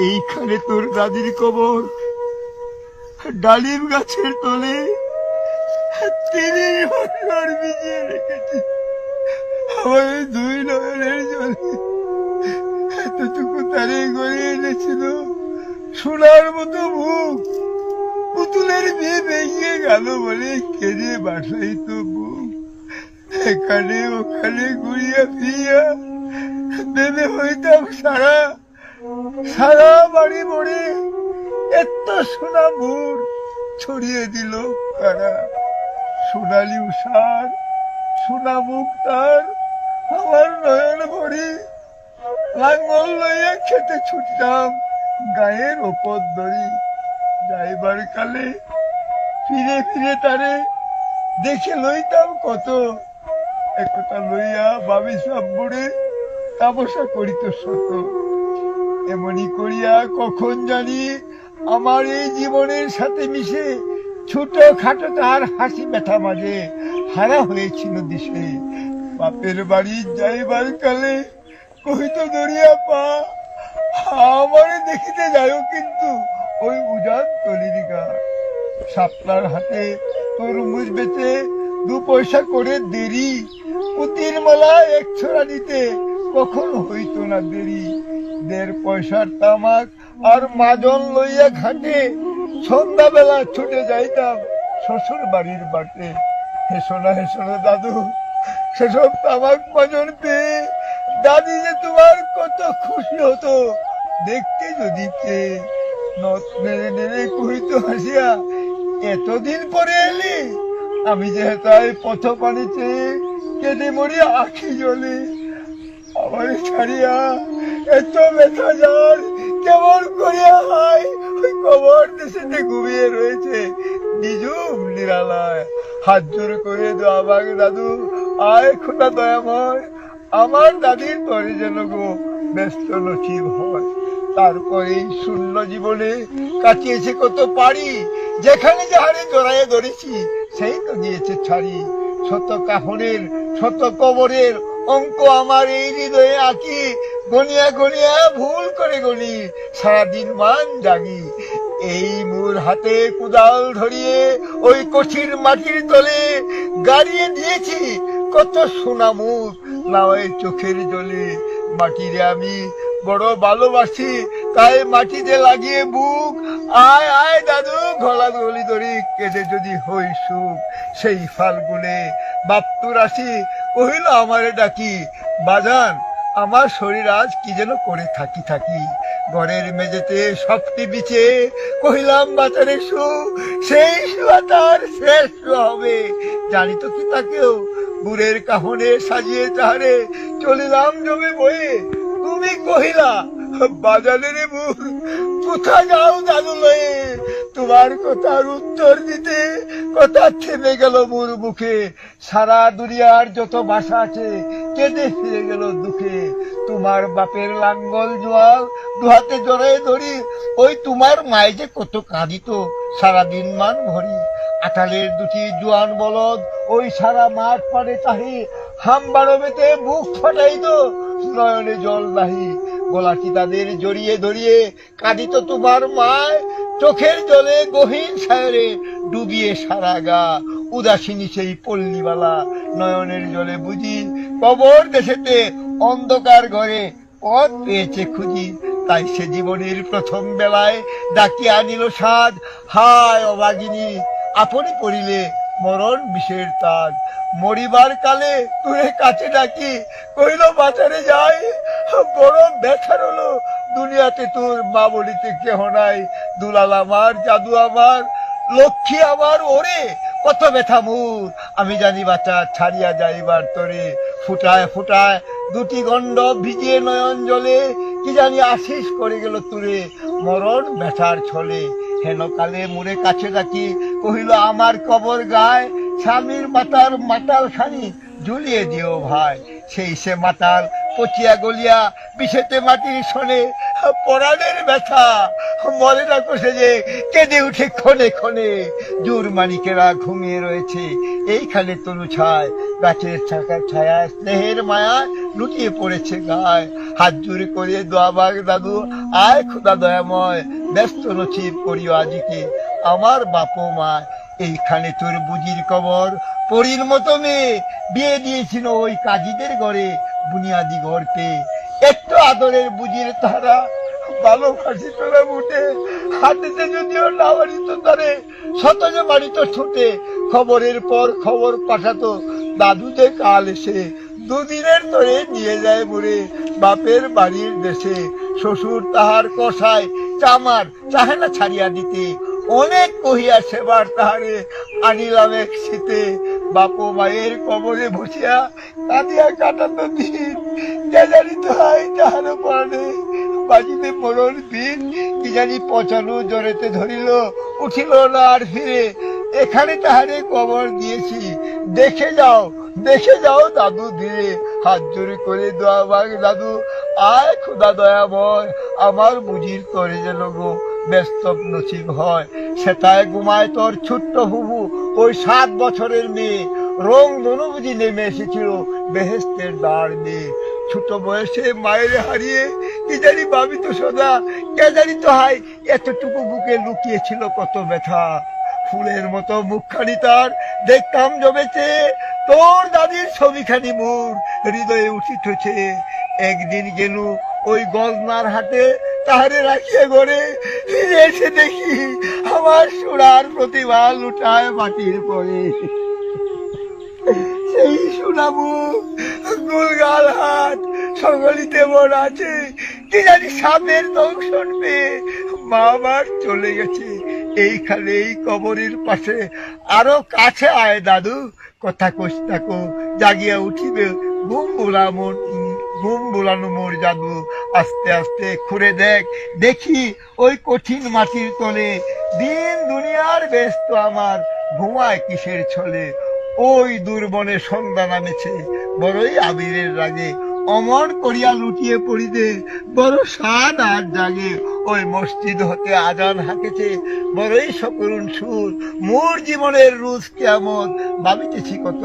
এইখানে তোর দাদির কবর, ডালিম গাছের তলে। এই দুই এতটুকু গড়িয়ে এনেছিল। সোনার মতো মুখ পুতুলের বিয়ে ভেঙে গেল বলে কেঁদে বাসাই তো বুক। এখানে ওখানে ঘুরিয়া ফিরিয়া ভেবে হইতাম সারা। সারা বাড়ি মরে এত সোনা মুর ছড়িয়ে দিল কারা? সোনালি উষার সোনা মুখ তার আমার নয়ন ভরে। লাঙ্গল লইয়া খেতে ছুটতাম গায়ের ওপর দড়ি। যাইবার কালে ফিরে ফিরে তারে দেখে লইতাম কত। একথা লইয়া বাবি সব বুড়ে তামসা করিত শত। এমনি করিয়া কখন জানি আমার এই জীবনের সাথে মিশে ছোট খাটো তার হাসি ব্যথা মাঝে হারা হয়েছিল দিশে। বাপের বাড়ি যাইবার কালে কহিত, দরিয়া পা, আমারে দেখিতে যাইও কিন্তু ওই উজান তলির গা। সাপলার হাতে তরমুজ বেচে দু পয়সা করে দেরি, পুতির মালা এক ছড়া নিতে কখন হইতো না দেরি? দেড় পয়সার তামাক আর মাজন লইয়া ঘাটে সন্ধ্যাবেলা ছুটে যাইতাম শ্বশুর বাড়ির বাটে। হেসোনা হেসোনা দাদু, সেসব তামাক মাজন পেয়ে দাদি যে তোমার কত খুশি হতো, দেখতে যদি কে নথ নেড়ে নেড়ে কহিত হাসিয়া, এতদিন পরে এলি, আমি যে তাই পথ পানি চেয়ে কেঁদে মরি আখি জলে আমার ছাড়িয়া এত ব্যথা যার কেমন করিয়া হয়? ওই কবর দেশেতে ঘুমিয়ে রয়েছে। নিজুম নিরালায়। হাত জোর করে দো আমাকে দাদু। আয় খোদা দয়াময়। আমার দাদির তরে যেন গো ব্যস্ত নসিব হয়। তারপরে এই শূন্য জীবনে কাটিয়েছে কত পারি যেখানে যাহারে জড়াইয়ে ধরেছি, সেই তো দিয়েছে ছাড়ি। শত কাহনের শত কবরের অঙ্ক আমার এই হৃদয়ে আঁকি, গনিয়া গনিয়া ভুল করে গনি, সারাদিন মান জাগি। এই মোর হাতে কুদাল ধরিয়ে, ওই কঠির মাটির তলে গাড়িয়ে দিয়েছি, কত সোনা মুখ লাওয়ায় চোখের জলে। মাটিরে আমি বড় ভালোবাসি, তাই মাটিতে লাগিয়ে বুক, আয় আয় দাদু, গলা গলি ধরি, কেটে যদি হই সুখ, সেই ফাল্গুনে বাপ্তুর আসি কহিল, আমারে ডাকি, বাজান, আমার শরীর আজ কি যেন করে থাকি থাকি। ঘরের মেঝেতে সবটি বিছে, কহিলাম, বাজারে শু, সেই শুয়া তার শেষ হবে। জানি তো কি তাকেও বুড়ের কাহনে সাজিয়ে তাহারে চলিলাম জমে বয়ে। তুমি কহিলা বাজারের বুক কোথা যাও দাদু লয়ে তোমার কথার উত্তর দিতে কথা থেমে গেল মোর মুখে। সারা দুনিয়ার যত ভাষা আছে, কেঁদে ফিরে গেল দুঃখে। তোমার বাপের লাঙ্গল জোয়াল দুহাতে জড়াই ধরি, ওই তোমার মায়ে যে কত কাঁদিত, সারাদিন মান ভরি। আটালের দুটি জোয়ান বলদ, ওই সারা মাঠ পাড়ে চাহি হাম বারবেতে মুখ ফাটাইত, নয়নে জল নাহি গলাটি তাদের জড়িয়ে ধরিয়ে কাঁদিত তোমার মায়। চোখের জলে গহীন সায়রে ডুবিয়ে সারা গা। উদাসীনী সেই পল্লীবালা নয়নের জলে বুঝি কবর দেশেতে অন্ধকার ঘরে পথ পেয়েছে খুঁজি। তাই সে জীবনের প্রথম বেলায় ডাকিয়া আনিল সাজ হায় অবাগিনী আপনি পড়িলে মরণ বিষের তাজ। মরিবার কালে তুই কাছে ডাকি কইল বাজারে যাই। বড় ব্যথার হলো দুনিয়াতে তোর মা বলিতে কেহ নাই। দুলাল আমার, জাদু আমার, লক্ষ্মী আমার, ওরে, কত ব্যথা মুর। আমি জানি বাচ্চা ছাড়িয়া যাইবার তরে। ফুটায় ফুটায় দুটি গন্ড ভিজিয়ে নয়ন জলে। কি জানি আশিস করে গেল তুরে। মরণ ব্যথার ছলে। হেন কালে মুরে কাছে ডাকি কহিল, আমার কবর গায় স্বামীর মাতার মাতাল খানি ঝুলিয়ে দিও ভাই। সেই সে মাতাল পচিয়া গলিয়া বিষেতে মাটির শোনে পরাণের ব্যথা। মরে না কষে যে কেঁদে উঠে ক্ষণে ক্ষণে। জোর মানিকেরা ঘুমিয়ে রয়েছে। এইখানে তনু ছায়, গাছের ছাকা ছায়া স্নেহের মায়া লুটিয়ে পড়েছে গায়। হাত জুড়ে করে দোয়া বাগ দাদু, আয় খোদা দয়াময়, ব্যস্ত নছিব করিও আজিকে। আমার বাপ মা, এইখানে তোর বুঝির কবর। পরীর মতো মেয়ে, বিয়ে দিয়েছিল ওই কাজীদের ঘরে, বুনিয়াদি ঘর পেয়ে। একটু আদরের বুঝির তারা ছুটে খবরের পর খবর কাল এসে। দুদিনের নিয়ে যায় বাপের বাড়ির দেশে। শ্বশুর তাহার কষায়, চামার চাহে না ছাড়িয়া দিতে। অনেক কহিয়া সেবার তাহারে আনিলাম এক শীতে। বাপ মায়ের কবরে বসিয়া কাঁদিয়া কাটাতো দিন। যে জানি তো হয় তাহার পড়ে বাজিতে মরণ দিন। কি জানি পচানো জ্বরেতে ধরিল, উঠিল না আর ফিরে। এখানে তাহারে কবর দিয়েছি। দেখে যাও দেখে যাও দাদু ধীরে হাত জোরে করে দোয়া দাদু। আয় খোদা দয়াময়, আমার বুঝির করে যেন গো। ব্যস্ত নসিব হয়। সেটায় ঘুমায় তোর ছোট্ট হুবু ওই সাত বছরের মেয়ে। রং দনু বুঝি নেমে এসেছিল বেহেস্তের দাঁড় নিয়ে ছোট বয়সে মায়ের হারিয়ে কি জানি ভাবি তো সদা, কে জানি তো হাই এতটুকু বুকে লুকিয়েছিল কত ব্যথা। ফুলের মতো মুখখানি তার, দেখতাম জমেছে। তোর দাদির ছবিখানি মোর, হৃদয়ে উঠিতেছে। একদিন গেল ওই গজনার হাটে তাহারে রাখিয়ে গড়ে ফিরে এসে দেখি আমার সোনার প্রতিভা লুটায় মাটির পরে। সেই শোনাবো গুলগাল হাট সকলিতে মন আছে। কি জানি সাপের দংশন পেয়ে মা আমার চলে গেছে। এইখানে এই কবরের পাশে। আরও কাছে আয় দাদু, কথা কস থাকো জাগিয়া উঠিবে ঘুম বোলা মন ঘুম বোলানো মোর জাদু। আস্তে আস্তে খুঁড়ে দেখ। দেখি ওই কঠিন মাটির তলে, দিন দুনিয়ার ব্যস্ত আমার ঘুমায় কিসের ছলে? ওই দুর্বনে সন্ধ্যা নামেছে, বড়ই আবিরের রাগে। অমর করিয়া লুটিয়ে পড়িতে, বড় সাদ আর জাগে। ওই মসজিদ হতে আজান হাঁকেছে, বড়ই সকরুণ সুর। মোর জীবনের রুজ কেমন ভাবিতেছি কত